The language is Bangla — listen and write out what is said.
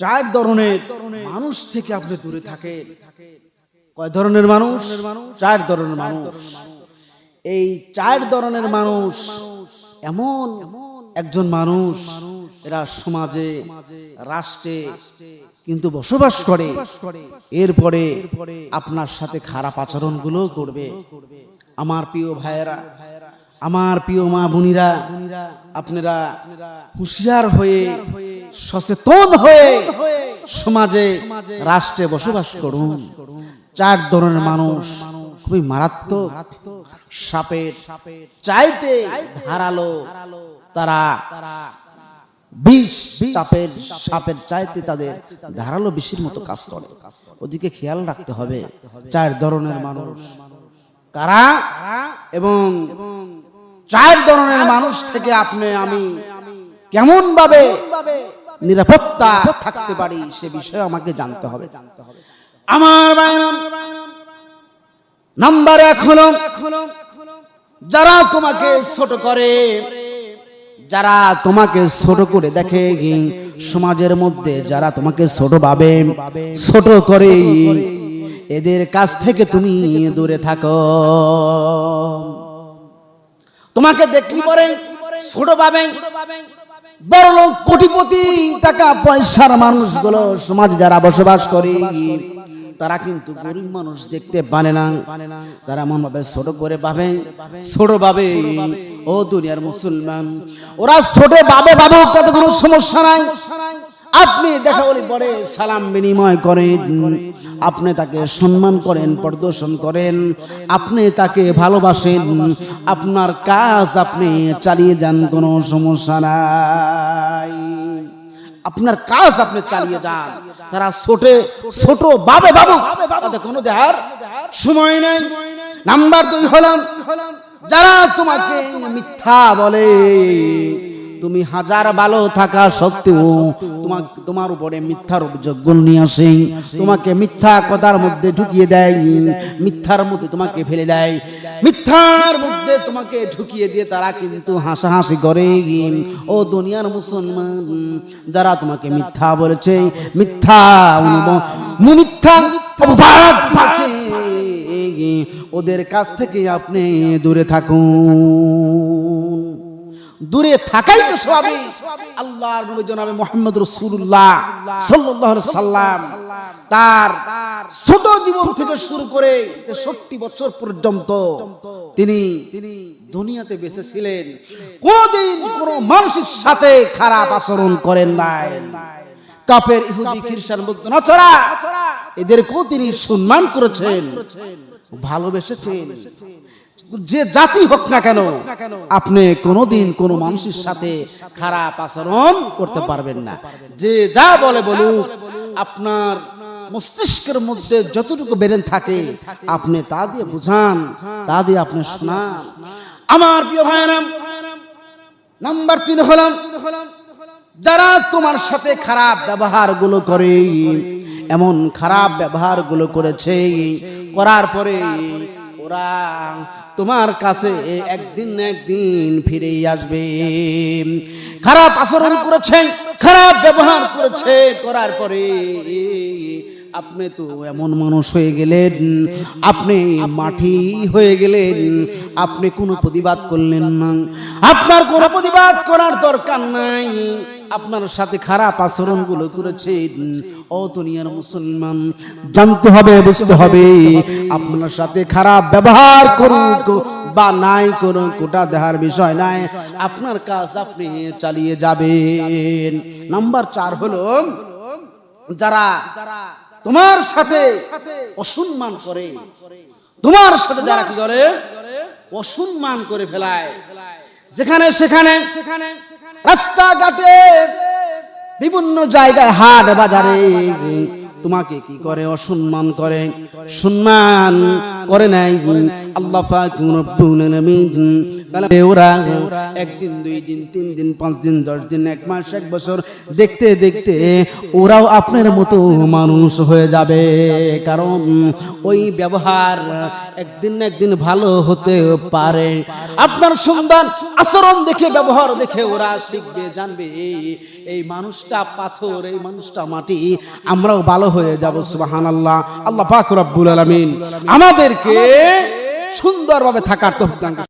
চার ধরনের মানুষ থেকে আপনি দূরে থাকেন। কয় ধরনের মানুষ? চার ধরনের মানুষ। এই চার ধরনের মানুষ এমন একজন মানুষ এরা সমাজে, রাষ্ট্রে কিন্তু বসবাস করে। এরপরে আপনার সাথে খারাপ আচরণগুলো করবে। আমার প্রিয় ভাইয়েরা, আমার প্রিয় মা বোনিরা, আপনারা হুঁশিয়ার হয়ে সচেতন হয়ে সমাজে রাষ্ট্রে বসবাস করুন। চার ধরনের মানুষ খুবই মারাত্মক। সাপের চাইতে ধারালো তারা বিষ চাপের সাপের চাইতে তাদের ধারালো বিষের মতো কাজ করে। ওদিকে খেয়াল রাখতে হবে। চার ধরনের মানুষ। কারা? এবং চার ধরনের মানুষ থেকে আপনি আমি কেমন ভাবে নিরাপত্তা থাকতে পারি, সে বিষয়ে আমাকে জানতে হবে। আমার নাম্বার এক হলো, যারা তোমাকে ছোট করে, যারা তোমাকে ছোট করে দেখে, সমাজের মধ্যে যারা তোমাকে ছোট ভাবে, ছোট করে, এদের কাছ থেকে তুমি দূরে থাকো। তোমাকে দেখলি পরে ছোট পাবেন বড় লোক, কোটিপতি, টাকা পয়সার মানুষগুলো সমাজে যারা বসবাস করে, তারা কিন্তু গরিব মানুষ দেখতে পারে না। তারা মন ভাবে ছোট করে পাবে ছোট ভাবে, ও দুনিয়ার মুসলমান, ওরা ছোট ভাবে ভাবে তাতে কোনো সমস্যা নাই। আপনি দেখা বলি পরে সালাম বিনিময় করেন। আপনি তাকে সম্মান করেন, প্রদর্শন করেন। আপনি তাকে ভালোবাসেন। আপনার কাজ আপনি চালিয়ে যান, কোনো সমস্যা নাই। আপনার কাজ আপনি চালিয়ে যান। তারা ছোটে, ছোট বাবে বাবু, তাদের কোনো দেহার সময় নেই। নাম্বার দুই হলাম, যারা তোমাকে মিথ্যা বলে। তুমি হাজার ভালো থাকা সত্ত্বেও তোমার তোমার উপরে মিথ্যার অভিযোগ নিয়ে আসে। তোমাকে মিথ্যা কথার মধ্যে ঢুকিয়ে দেয়। মিথ্যার মধ্যে তোমাকে ফেলে দেয়। মিথ্যার মধ্যে তোমাকে ঢুকিয়ে দিয়ে তারা কিন্তু হাসাহাসি করে। ও দুনিয়ার মুসলমান, যারা তোমাকে মিথ্যা বলেছে, মিথ্যা মিথ্যা দিয়েছে ওদের কাছ থেকে আপনি দূরে থাকুন। দূরে থাকাই তো স্বাভাবিক। আল্লাহর নবী জনাবে মোহাম্মদ সাল্লাল্লাহু আলাইহি সাল্লাম। তার ছোট জীবন থেকে শুরু করে 63 বছর পর্যন্ত তিনি দুনিয়াতে বেঁচে ছিলেন কোনদিন কোন মানুষের সাথে খারাপ আচরণ করেন নাই। কাপের ইহুদি, খ্রিস্টান, বৌদ্ধ নচরা এদেরকেও তিনি সম্মান করেছেন, ভালোবেসেছেন। যে জাতি হোক না কেন আপনি কোনোদিন কোনো মানুষের সাথে খারাপ আচরণ করতে পারবেন না। যে যা বলে বলুক আপনার মস্তিষ্কের মধ্যে যতটুকু বেরেন থাকে আপনি তা দিয়ে বুঝান তা দিয়ে আপনি শোনান। আমার প্রিয় ভাইরাম নাম্বার তিন হলাম। যারা তোমার সাথে খারাপ ব্যবহারগুলো করে এমন খারাপ ব্যবহারগুলো করেছে করার পরে ওরা তোমার কাছে একদিন একদিন ফিরে আসবে। খারাপ আচরণ করেছে, খারাপ ব্যবহার করেছে করার পরে আপনি তো এমন মানুষ হয়ে গেলেন, আপনি মাটি হয়ে গেলেন, আপনি কোনো প্রতিবাদ করলেন না। আপনার কোনো প্রতিবাদ করার দরকার নাই। আপনার সাথে খারাপ আচরণগুলো করেছেন। ও দুনিয়ার মুসলমান, জানতে হবে, বুঝতে হবে, আপনার সাথে খারাপ ব্যবহার করুক বা নাই করুক কোটা দেহার বিষয় নাই। আপনার কাজ আপনি চালিয়ে যাবেন। নাম্বার চার হলো, যারা তোমার সাথে অসম্মান করে, তোমার সাথে যারা কি করে? অসম্মান করে ফেলায়। যেখানে সেখানে সেখানে রাস্তাঘাটে বিভিন্ন জায়গায় হাট বাজারে তোমাকে কি করে অসম্মান করে? সম্মান করে নাই? আল্লাহ ওরা একদিন, দুই দিন, তিন দিন, পাঁচ দিন, দশ দিন, এক মাস, এক বছর, দেখতে দেখতে ওরাও আপনার মতো মানুষ হয়ে যাবে। কারণ ওই ব্যবহার একদিন একদিন ভালো হতে পারে। আপনার আচরণ দেখে, ব্যবহার দেখে ওরা শিখবে, জানবে, এই মানুষটা পাথর, এই মানুষটা মাটি, আমরাও ভালো হয়ে যাব সুবাহান আল্লাহ আল্লাহ পাক রব্বুল আলমিন আমাদেরকে সুন্দরভাবে থাকার তো